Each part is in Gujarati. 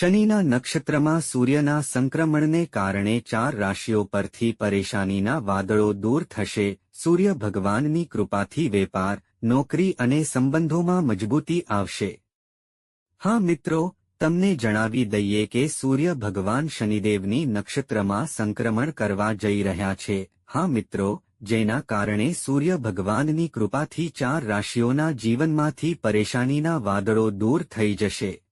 શનિના નક્ષત્રમાં સૂર્યના સંક્રમણને કારણે ચાર રાશિઓ પરથી પરેશાનીના વાદળો દૂર થશે. સૂર્ય ભગવાનની કૃપાથી વેપાર, નોકરી અને સંબંધોમાં મજબૂતી આવશે. હા મિત્રો, તમને જણાવી દઈએ કે સૂર્ય ભગવાન શનિદેવની નક્ષત્રમાં સંક્રમણ કરવા જઈ રહ્યા છે. હા મિત્રો, જેના કારણે સૂર્ય ભગવાનની કૃપાથી ચાર રાશિઓના જીવનમાંથી પરેશાનીના વાદળો દૂર થઈ જશે.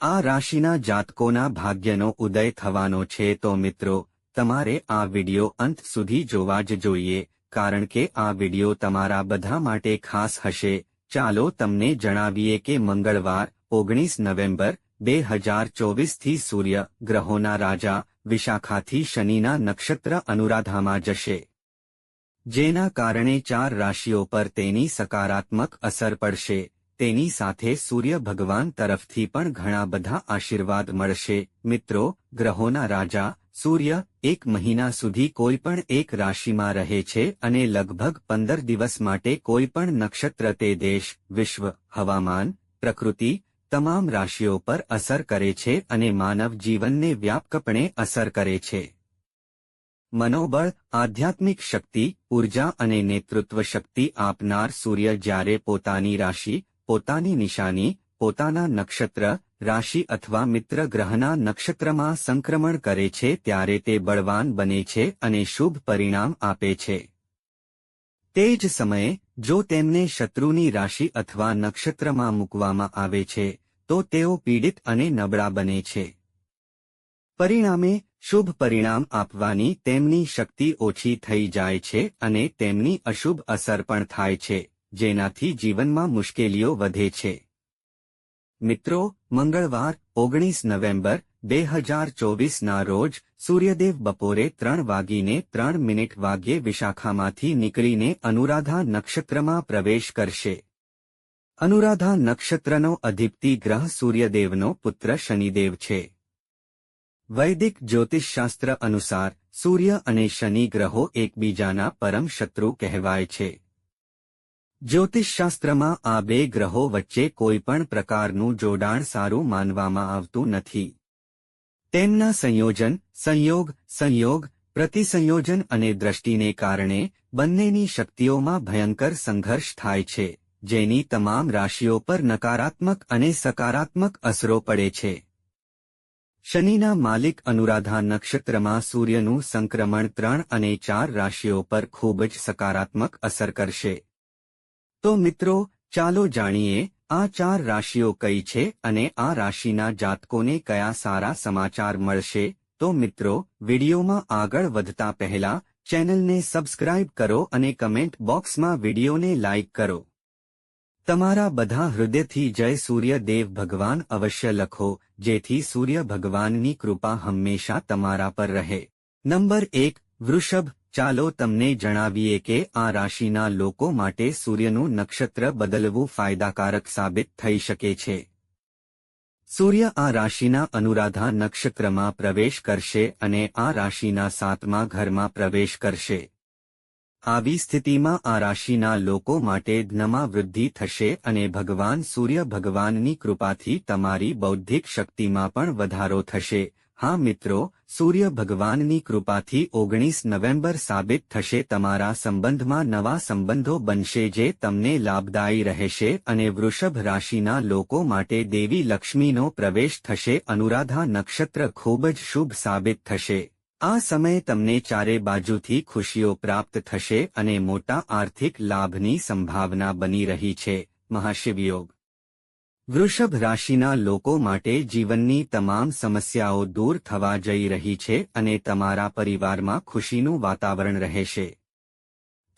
આ રાશિના જાતકોના ભાગ્યનો ઉદય થવાનો છે તો મિત્રો, તમારે આ વિડિયો અંત સુધી જોવા જ જોઈએ, કારણ કે આ વિડિયો તમારા બધા માટે ખાસ હશે. ચાલો તમને જણાવીએ કે મંગળવાર, ઓગણીસ નવેમ્બર, બે હજાર ચોવીસથી સૂર્ય ગ્રહોના રાજા, વિશાખાથી શનિના નક્ષત્ર અનુરાધામાં જશે. જેના કારણે ચાર રાશિઓ પર તેની સકારાત્મક અસર પડશે. તેની સાથે સૂર્ય ભગવાન તરફથી પણ ઘણા બધા આશીર્વાદ મળશે. મિત્રો, ગ્રહોના રાજા, સૂર્ય, એક મહિના સુધી કોઈ પણ એક રાશિમાં રહે છે અને લગભગ પંદર દિવસ માટે કોઈ પણ નક્ષત્ર તે દેશ, વિશ્વ, હવામાન, પ્રકૃતિ, તમામ રાશિઓ પર અસર કરે છે અને માનવ જીવનને વ્યાપકપણે અસર કરે છે. મનોબળ, આધ્યાત્મિક શક્તિ, ઊર્જા અને નેતૃત્વ શક્તિ આપનાર સૂર્ય જ્યારે પોતાની રાશિ પોતાની નિશાની, પોતાના નક્ષત્ર, રાશિ અથવા મિત્ર ગ્રહના નક્ષત્રમાં સંક્રમણ કરે છે ત્યારે તે બળવાન બને છે અને શુભ પરિણામ આપે છે. તે જ સમયે, જો તેમને શત્રુની રાશિ અથવા નક્ષત્રમાં મૂકવામાં આવે છે, તો તેઓ પીડિત અને નબળા બને છે. પરિણામે, શુભ પરિણામ આપવાની તેમની શક્તિ ઓછી થઈ જાય છે અને તેમની અશુભ અસર પણ થાય છે. જેનાથી જીવનમાં મુશ્કેલીઓ વધે છે. મિત્રો, મંગળવાર, ઓગણીસ નવેમ્બર, બે હજાર ચોવીસના રોજ સૂર્યદેવ બપોરે ત્રણ વાગીને ત્રણ મિનિટ વાગ્યે વિશાખામાંથી નીકળીને અનુરાધા નક્ષત્રમાં પ્રવેશ કરશે. અનુરાધા નક્ષત્રનો અધિપતિ ગ્રહ સૂર્યદેવનો પુત્ર શનિદેવ છે. વૈદિક જ્યોતિષશાસ્ત્ર અનુસાર સૂર્ય અને શનિ ગ્રહો એકબીજાના પરમ શત્રુ કહેવાય છે. જ્યોતિષશાસ્ત્રમાં આ બે ગ્રહો વચ્ચે કોઈ પણ પ્રકારનું જોડાણ સારું માનવામાં આવતું નથી. તેમના સંયોજન, સંયોગ સંયોગ, પ્રતિસંયોજન અને દ્રષ્ટિને કારણે બંનેની શક્તિઓમાં ભયંકર સંઘર્ષ થાય છે, જેની તમામ રાશિઓ પર નકારાત્મક અને સકારાત્મક અસરો પડે છે. શનિના માલિક અનુરાધા નક્ષત્રમાં સૂર્યનું સંક્રમણ ત્રણ અને ચાર રાશિઓ પર ખૂબ જ સકારાત્મક અસર કરશે. તો મિત્રો, ચાલો જાણીએ, આ ચાર રાશિઓ કઈ છે અને આ રાશિના જાતકોને કયા સારા સમાચાર મળશે? તો મિત્રો, વિડીયોમાં આગળ વધતા પહેલા, ચેનલને સબસ્ક્રાઇબ કરો અને કમેન્ટ બોક્સમાં વિડીયોને લાઇક કરો. તમારા બધા હૃદયથી જય સૂર્ય દેવ ભગવાન અવશ્ય લખો, જેથી સૂર્ય ભગવાનની કૃપા હંમેશા તમારા પર રહે. નંબર એક, વૃષભ ચાલો તમને જણાવીએ કે આ રાશિના લોકો માટે સૂર્યનું નક્ષત્ર બદલવું ફાયદાકારક સાબિત થઈ શકે છે. સૂર્ય આ રાશિના અનુરાધા નક્ષત્રમાં પ્રવેશ કરશે અને આ રાશિના સાતમા ઘરમાં પ્રવેશ કરશે. આવી સ્થિતિમાં આ રાશિના લોકો માટે ધનમાં વૃદ્ધિ થશે અને ભગવાન સૂર્ય ભગવાનની કૃપાથી તમારી બૌદ્ધિક શક્તિમાં પણ વધારો થશે. હા મિત્રો, સૂર્ય ભગવાનની કૃપાથી ઓગણીસ નવેમ્બર સાબિત થશે તમારા સંબંધમાં નવા સંબંધો બનશે જે તમને લાભદાયી રહેશે અને વૃષભ રાશિના લોકો માટે દેવી લક્ષ્મીનો પ્રવેશ થશે. અનુરાધા નક્ષત્ર ખૂબ જ શુભ સાબિત થશે. આ સમયે તમને ચારે બાજુથી ખુશીઓ પ્રાપ્ત થશે અને મોટા આર્થિક લાભની સંભાવના બની રહી છે. મહાશિવયોગ વૃષભ રાશિના લોકો માટે જીવનની તમામ સમસ્યાઓ દૂર થવા જઈ રહી છે અને તમારા પરિવારમાં ખુશીનું વાતાવરણ રહેશે.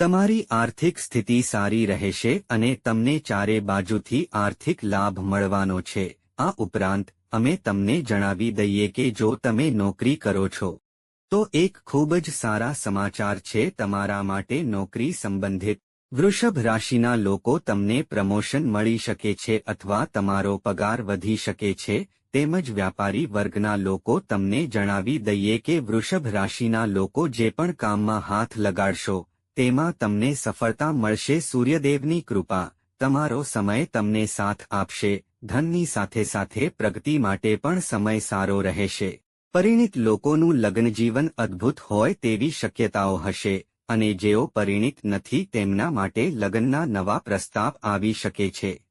તમારી આર્થિક સ્થિતિ સારી રહેશે અને તમને ચારે બાજુથી આર્થિક લાભ મળવાનો છે. આ ઉપરાંત, અમે તમને જણાવી દઈએ કે જો તમે નોકરી કરો છો, તો એક ખૂબ જ સારા સમાચાર છે તમારા માટે નોકરી સંબંધિત વૃષભ રાશિના લોકો તમને પ્રમોશન મળી શકે છે અથવા તમારો પગાર વધી શકે છે, તેમજ વ્યાપારી વર્ગના લોકો તમને જણાવી દઈએ કે વૃષભ રાશિના લોકો જે પણ કામમાં હાથ લગાડશો, તેમાં તમને સફળતા મળશે. સૂર્યદેવની કૃપા તમારો સમય તમને સાથ આપશે, ધનની સાથે સાથે પ્રગતિ માટે પણ સમય સારો રહેશે. પરિણિત લોકોનું લગ્ન જીવન અદ્ભુત હોય તેવી શક્યતાઓ હશે. અને જેઓ પરિણિત નથી તેમના માટે લગ્નના નવા પ્રસ્તાવ આવી શકે છે.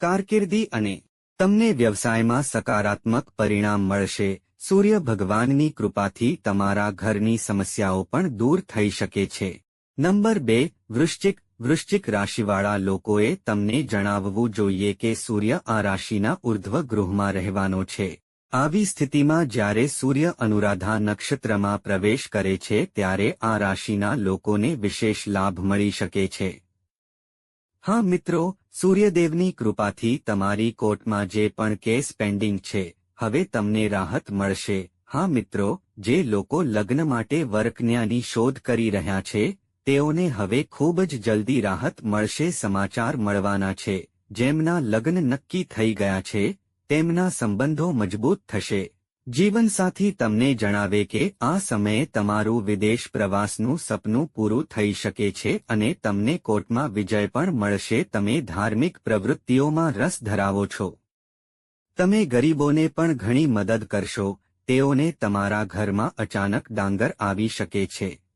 કારકિર્દી અને તમને વ્યવસાયમાં સકારાત્મક પરિણામ મળશે. સૂર્ય ભગવાનની કૃપાથી તમારા ઘરની સમસ્યાઓ પણ દૂર થઈ શકે છે. નંબર બે, વૃશ્ચિક વૃશ્ચિક રાશિવાળા લોકોએ તમને જણાવવું જોઈએ કે સૂર્ય આ રાશિના ઉર્ધ્વ ગૃહમાં રહેવાનો છે. આવી સ્થિતિમાં જ્યારે સૂર્ય અનુરાધા નક્ષત્રમાં પ્રવેશ કરે છે ત્યારે આ રાશિના લોકોને વિશેષ લાભ મળી શકે છે. હા મિત્રો, સૂર્યદેવની કૃપાથી તમારી કોર્ટમાં જે પણ કેસ પેન્ડિંગ છે, હવે તમને રાહત મળશે. હા મિત્રો, જે લોકો લગ્ન માટે વર્કન્યાની શોધ કરી રહ્યા છે, તેઓને હવે ખૂબ જ જલ્દી રાહત મળશે સમાચાર મળવાના છે. જેમના લગ્ન નક્કી થઈ ગયા છે તેમના સંબંધો મજબૂત થશે. જીવનસાથી તમને જણાવે કે આ સમયે તમારું વિદેશ પ્રવાસનું સપનું પૂરું થઈ શકે છે અને તમને કોર્ટમાં વિજય પણ મળશે. તમે ધાર્મિક પ્રવૃત્તિઓમાં રસ ધરાવો છો. તમે ગરીબોને પણ ઘણી મદદ કરશો. તેઓને તમારા ઘરમાં અચાનક ડાંગર આવી શકે છે.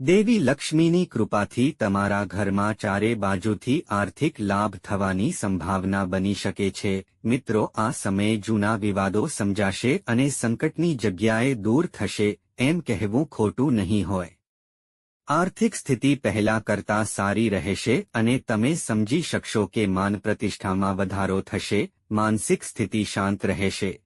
દેવી લક્ષ્મીની કૃપાથી તમારા ઘરમાં ચારે બાજુથી આર્થિક લાભ થવાની સંભાવના બની શકે છે. મિત્રો, આ સમયે જૂના વિવાદો સમજાશે અને સંકટની જગ્યાએ દૂર થશે, એમ કહેવું ખોટું નહીં હોય. આર્થિક સ્થિતિ પહેલા કરતા સારી રહેશે અને તમે સમજી શકશો કે માન પ્રતિષ્ઠામાં વધારો થશે, માનસિક સ્થિતિ શાંત રહેશે.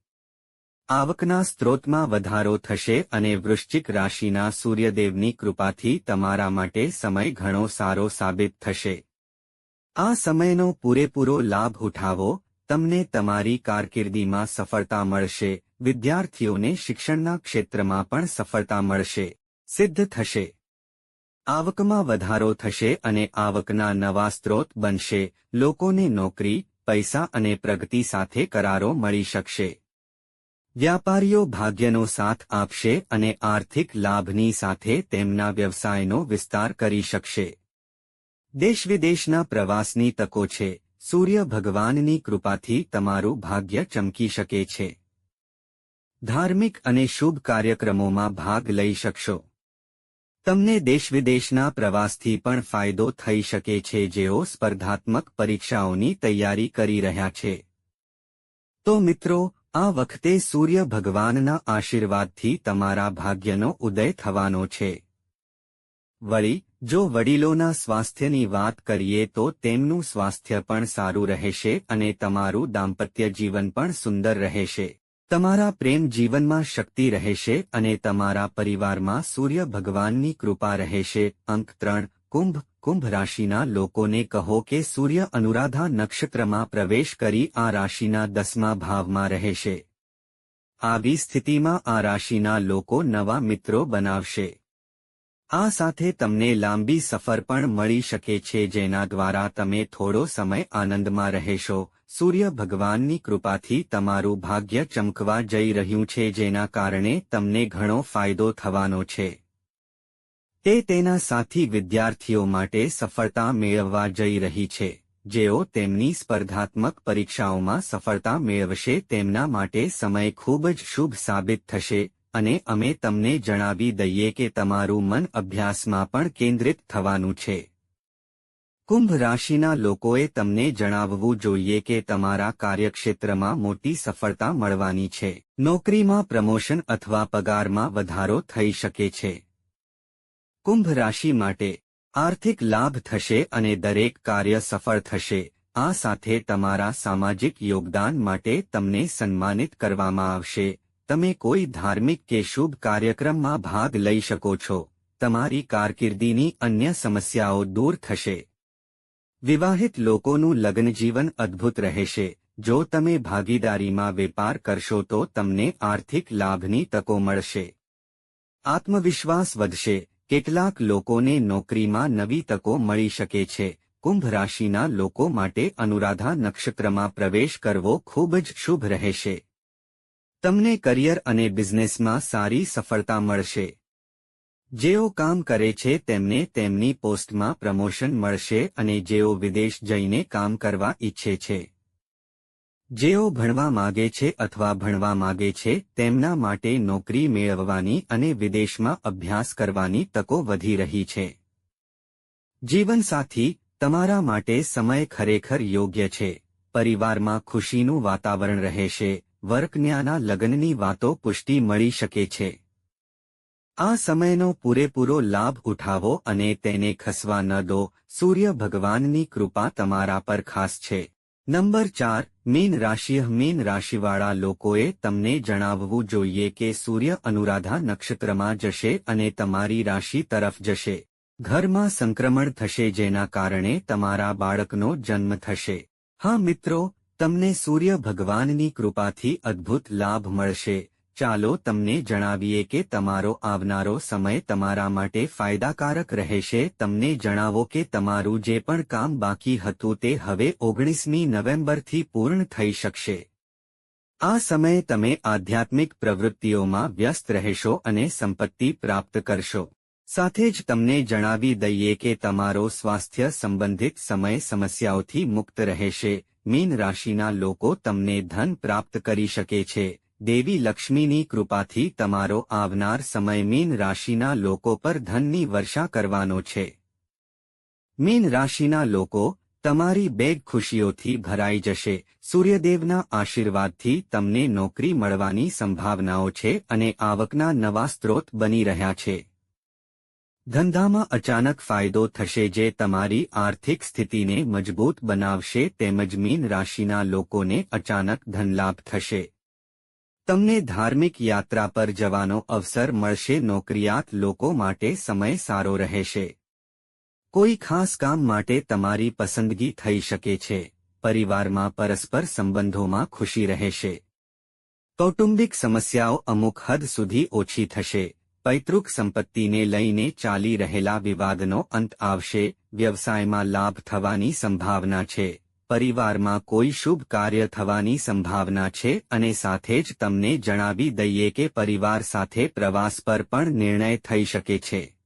આવકના સ્ત્રોતમાં વધારો થશે અને વૃશ્ચિક રાશિના સૂર્યદેવની કૃપાથી તમારા માટે સમય ઘણો સારો સાબિત થશે. આ સમયનો પૂરેપૂરો લાભ ઉઠાવો, તમને તમારી કારકિર્દીમાં સફળતા મળશે, વિદ્યાર્થીઓને શિક્ષણના ક્ષેત્રમાં પણ સફળતા મળશે, સિદ્ધ થશે. આવકમાં વધારો થશે અને આવકના નવા સ્ત્રોત બનશે, લોકોને નોકરી, પૈસા અને પ્રગતિ સાથે કરારો મળી શકશે. વ્યાપારીઓ ભાગ્યનો સાથ આપશે અને આર્થિક લાભની સાથે તેમના વ્યવસાયનો વિસ્તાર કરી શકશે. દેશવિદેશના પ્રવાસની તકો છે. સૂર્ય ભગવાનની કૃપાથી તમારું ભાગ્ય ચમકી શકે છે. ધાર્મિક અને શુભ કાર્યક્રમોમાં ભાગ લઈ શકશો. તમને દેશવિદેશના પ્રવાસથી પણ ફાયદો થઈ શકે છે જેઓ સ્પર્ધાત્મક પરીક્ષાઓની તૈયારી કરી રહ્યા છે. તો મિત્રો આ વખતે સૂર્ય ભગવાનના આશીર્વાદથી તમારા ભાગ્યનો ઉદય થવાનો છે. વળી, જો વડીલોના સ્વાસ્થ્યની વાત કરીએ તો તેમનું સ્વાસ્થ્ય પણ સારું રહેશે અને તમારું દાંપત્ય જીવન પણ સુંદર રહેશે. તમારા પ્રેમ જીવનમાં શક્તિ રહેશે અને તમારા પરિવારમાં સૂર્ય ભગવાનની કૃપા રહેશે. અંક ત્રણ, કુંભ કુંભ રાશિના લોકોને કહો કે સૂર્ય અનુરાધા નક્ષત્રમાં પ્રવેશ કરી આ રાશિના દસમા ભાવમાં રહેશે. આવી સ્થિતિમાં આ રાશિના લોકો નવા મિત્રો બનાવશે. આ સાથે તમને લાંબી સફર પણ મળી શકે છે જેના દ્વારા તમે થોડો સમય આનંદમાં રહેશો. સૂર્ય ભગવાનની કૃપાથી તમારું ભાગ્ય ચમકવા જઈ રહ્યું છે જેના કારણે તમને ઘણો ફાયદો થવાનો છે. તે તેના સાથી વિદ્યાર્થીઓ માટે સફળતા મેળવવા જઈ રહી છે, જેઓ તેમની સ્પર્ધાત્મક પરીક્ષાઓમાં સફળતા મેળવશે તેમના માટે સમય ખૂબ જ શુભ સાબિત થશે, અને અમે તમને જણાવી દઈએ કે તમારું મન અભ્યાસમાં પણ કેન્દ્રિત થવાનું છે. કુંભ રાશિના લોકોએ તમને જણાવવું જોઈએ કે તમારા કાર્યક્ષેત્રમાં મોટી સફળતા મળવાની છે. નોકરીમાં પ્રમોશન અથવા પગારમાં વધારો થઈ શકે છે. કુંભ રાશિ માટે આર્થિક લાભ થશે અને દરેક કાર્ય સફળ થશે. આ સાથે તમારા સામાજિક યોગદાન માટે તમને સન્માનિત કરવામાં આવશે. તમે કોઈ ધાર્મિક કે શુભ કાર્યક્રમમાં ભાગ લઈ શકો છો. તમારી કારકિર્દીની અન્ય સમસ્યાઓ દૂર થશે. વિવાહિત લોકોનું લગ્નજીવન અદ્ભુત રહેશે. જો તમે ભાગીદારીમાં વેપાર કરશો તો તમને આર્થિક લાભની તકો મળશે. આત્મવિશ્વાસ વધશે. કેટલાક લોકોને નોકરીમાં નવી તકો મળી શકે છે. કુંભ રાશિના લોકો માટે અનુરાધા નક્ષત્રમાં પ્રવેશ કરવો ખૂબ જ શુભ રહેશે. તમને કરિયર અને બિઝનેસમાં સારી સફળતા મળશે. જેઓ કામ કરે છે તેમને તેમની પોસ્ટમાં પ્રમોશન મળશે અને જેઓ વિદેશ જઈને કામ કરવા ઈચ્છે છે. જેઓ ભણવા માગે છે અથવા ભણવા માગે છે, તેમના માટે નોકરી મેળવવાની અને વિદેશમાં અભ્યાસ કરવાની તકો વધી રહી છે. જીવનસાથી, તમારા માટે સમય ખરેખર યોગ્ય છે. પરિવારમાં ખુશીનું વાતાવરણ રહેશે વર્કન્યાના લગ્નની વાતો પુષ્ટિ મળી શકે છે. આ સમયનો પૂરેપૂરો લાભ ઉઠાવો અને તેને ખસવા ન દો. સૂર્ય ભગવાનની કૃપા તમારા પર ખાસ છે. નંબર ચાર, મીન રાશિ, મીન રાશિવાળા લોકોએ તમને જણાવવું જોઈએ કે સૂર્ય અનુરાધા નક્ષત્રમાં જશે અને તમારી રાશિ તરફ જશે. ઘરમાં સંક્રમણ થશે જેના કારણે તમારા બાળકનો જન્મ થશે. હા મિત્રો, તમને સૂર્ય ભગવાનની કૃપાથી અદ્ભુત લાભ મળશે. ચાલો તમને જણાવીએ કે તમારો આવનારો સમય તમારા માટે ફાયદાકારક રહેશે. તમને જણાવો કે તમારું જે પણ કામ બાકી હતું તે હવે ઓગણીસમી નવેમ્બરથી પૂર્ણ થઈ શકશે. આ સમયે તમે આધ્યાત્મિક પ્રવૃત્તિઓમાં વ્યસ્ત રહેશો અને સંપત્તિ પ્રાપ્ત કરશો. સાથે જ તમને જણાવી દઈએ કે તમારો સ્વાસ્થ્ય સંબંધિત સમય સમસ્યાઓથી મુક્ત રહેશે. મીન રાશિના લોકો તમને ધન પ્રાપ્ત કરી શકે છે. દેવી લક્ષ્મીની કૃપાથી તમારો આવનાર સમય મીન રાશિના લોકો પર ધનની વર્ષા કરવાનો છે. મીન રાશિના લોકો, તમારી બેગ ખુશીઓથી ભરાઈ જશે. સૂર્યદેવના આશીર્વાદથી તમને નોકરી મળવાની સંભાવનાઓ છે અને આવકના નવા સ્ત્રોત બની રહ્યા છે. ધંધામાં અચાનક ફાયદો થશે જે તમારી આર્થિક સ્થિતિને મજબૂત બનાવશે તેમજ મીન રાશિના લોકોને અચાનક ધનલાભ થશે. તમને ધાર્મિક યાત્રા પર જવાનો અવસર મળશે, નોકરિયાત લોકો માટે સમય સારો રહેશે. કોઈ ખાસ કામ માટે તમારી પસંદગી થઈ શકે છે, પરિવારમાં પરસ્પર સંબંધોમાં ખુશી રહેશે. કૌટુંબિક સમસ્યાઓ અમુક હદ સુધી ઓછી થશે, પૈતૃક સંપત્તિને લઈને ચાલી રહેલા વિવાદનો અંત આવશે, વ્યવસાયમાં લાભ થવાની સંભાવના છે. પરિવારમાં કોઈ શુભ કાર્ય થવાની સંભાવના છે અને સાથે જ તમને જણાવી દઈએ કે પરિવાર સાથે પ્રવાસ પર પણ નિર્ણય થઈ શકે છે.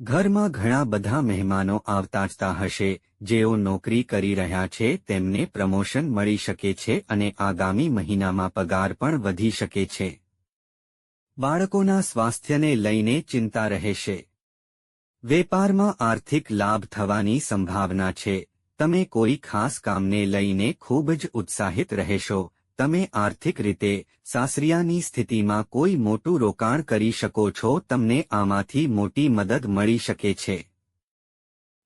ઘરમાં ઘણા બધા મહેમાનો આવતાજતા હશે, જેઓ નોકરી કરી રહ્યા છે, તેમને પ્રમોશન મળી શકે છે અને આગામી મહિનામાં પગાર પણ વધી શકે છે. બાળકોના સ્વાસ્થ્યને લઈને ચિંતા રહેશે. વેપારમાં આર્થિક લાભ થવાની સંભાવના છે તમે કોઈ ખાસ કામને લઈને ખૂબ જ ઉત્સાહિત રહેશો. તમે આર્થિક રીતે સાસરિયાની સ્થિતિમાં કોઈ મોટું રોકાણ કરી શકો છો, તમને આમાંથી મોટી મદદ મળી શકે છે.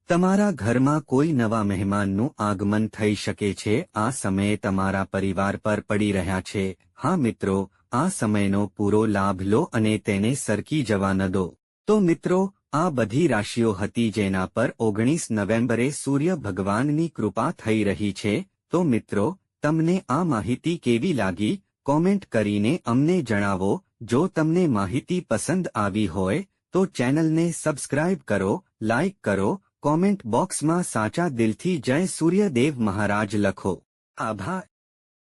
તમારા ઘરમાં કોઈ નવા મહેમાનનું આગમન થઈ શકે છે. આ સમયે તમારા પરિવાર પર પડી રહ્યા છે. હા મિત્રો, આ સમયનો પૂરો લાભ લો અને તેને સરકી જવા ન દો. તો મિત્રો આ બધી રાશિઓ હતી જેના પર ઓગણીસ નવેમ્બરે સૂર્ય ભગવાનની કૃપા થઈ રહી છે. તો મિત્રો, તમને આ માહિતી કેવી લાગી? કોમેન્ટ કરીને અમને જણાવો. જો તમને માહિતી પસંદ આવી હોય, તો ચેનલને સબસ્ક્રાઇબ કરો, લાઇક કરો, કોમેન્ટ બોક્સમાં સાચા દિલથી જય સૂર્યદેવ મહારાજ લખો. આભાર.